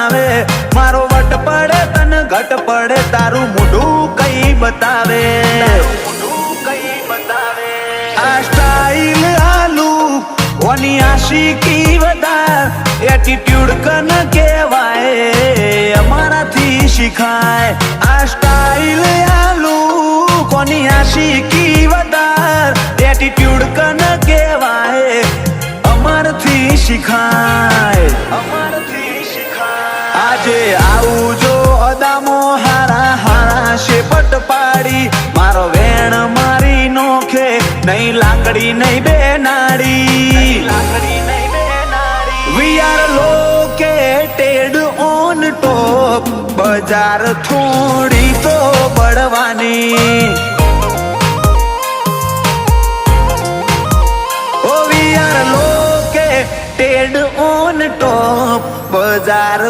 આવે. મારો વટ પડે, તને ઘટ પડે, તારું મોઢું કઈ બતાવે? આ સ્ટાઈલ આલુ, ઓની આશિકી વધાર એટીટ્યુડ કન કહેવાય, અમારાથી શીખાય. આ સ્ટાઈલ આલુ, કોની આશિકી વધાર એટીટ્યુડ કન કહેવાય, અમરથી શીખાય. આજે આવું જો અદામો હારા હારા શેપટ પાડી, મારો વેણ મારી નોખે નહીં લાકડી નહીં બે નાડી લાકડી નહીં બે નાડી we are located on top બજાર થોડી તો બળવાની. લોકેટેડ ઓન ટોપ બજાર